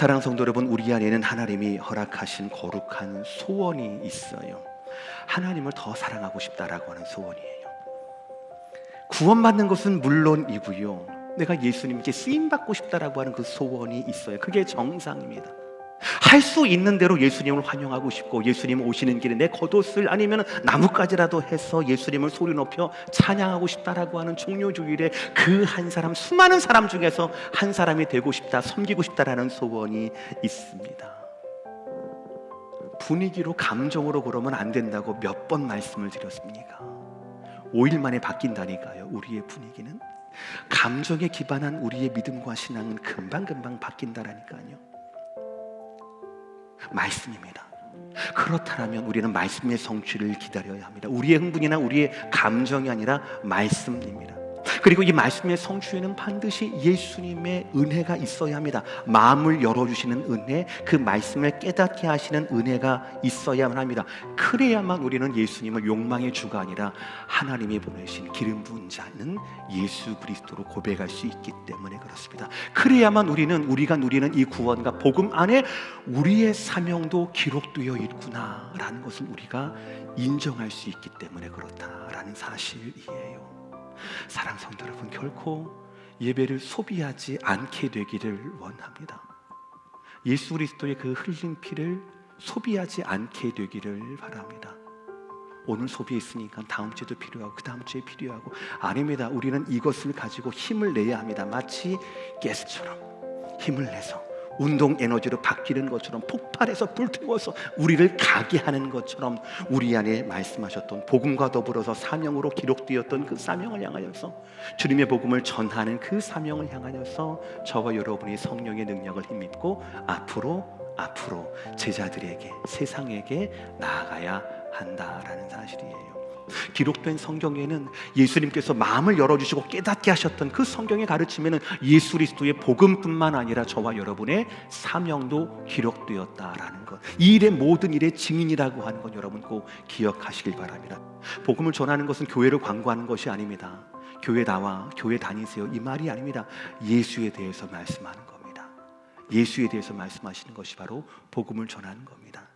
사랑 성도 여러분, 우리 안에는 하나님이 허락하신 거룩한 소원이 있어요. 하나님을 더 사랑하고 싶다라고 하는 소원이에요. 구원받는 것은 물론이고요. 내가 예수님께 쓰임 받고 싶다라고 하는 그 소원이 있어요. 그게 정상입니다. 할 수 있는 대로 예수님을 환영하고 싶고 예수님 오시는 길에 내 겉옷을 아니면 나뭇가지라도 해서 예수님을 소리 높여 찬양하고 싶다라고 하는 종료주일에 그 한 사람 수많은 사람 중에서 한 사람이 되고 싶다 섬기고 싶다라는 소원이 있습니다. 분위기로 감정으로 그러면 안 된다고 몇 번 말씀을 드렸습니까? 5일 만에 바뀐다니까요. 우리의 분위기는 감정에 기반한 우리의 믿음과 신앙은 금방금방 바뀐다라니까요. 말씀입니다. 그렇다면 우리는 말씀의 성취를 기다려야 합니다. 우리의 흥분이나 우리의 감정이 아니라 말씀입니다. 그리고 이 말씀의 성취에는 반드시 예수님의 은혜가 있어야 합니다. 마음을 열어주시는 은혜, 그 말씀을 깨닫게 하시는 은혜가 있어야만 합니다. 그래야만 우리는 예수님을 욕망의 주가 아니라 하나님이 보내신 기름 부은 자는 예수 그리스도로 고백할 수 있기 때문에 그렇습니다. 그래야만 우리는 우리가 누리는 이 구원과 복음 안에 우리의 사명도 기록되어 있구나라는 것을 우리가 인정할 수 있기 때문에 그렇다라는 사실이에요. 사랑 성도 여러분 결코 예배를 소비하지 않게 되기를 원합니다. 예수 그리스도의 그 흘린 피를 소비하지 않게 되기를 바랍니다. 오늘 소비했으니까 다음 주에도 필요하고 그 다음 주에 필요하고 아닙니다. 우리는 이것을 가지고 힘을 내야 합니다. 마치 가스처럼 힘을 내서 운동 에너지로 바뀌는 것처럼 폭발해서 불태워서 우리를 가게 하는 것처럼 우리 안에 말씀하셨던 복음과 더불어서 사명으로 기록되었던 그 사명을 향하여서 주님의 복음을 전하는 그 사명을 향하여서 저와 여러분이 성령의 능력을 힘입고 앞으로 앞으로 제자들에게 세상에게 나아가야 한다라는 사실이에요. 기록된 성경에는 예수님께서 마음을 열어주시고 깨닫게 하셨던 그 성경의 가르침에는 예수 그리스도의 복음뿐만 아니라 저와 여러분의 사명도 기록되었다라는 것. 이 일의 모든 일의 증인이라고 하는 것 여러분 꼭 기억하시길 바랍니다. 복음을 전하는 것은 교회를 광고하는 것이 아닙니다. 교회 나와 교회 다니세요 이 말이 아닙니다. 예수에 대해서 말씀하는 겁니다. 예수에 대해서 말씀하시는 것이 바로 복음을 전하는 겁니다.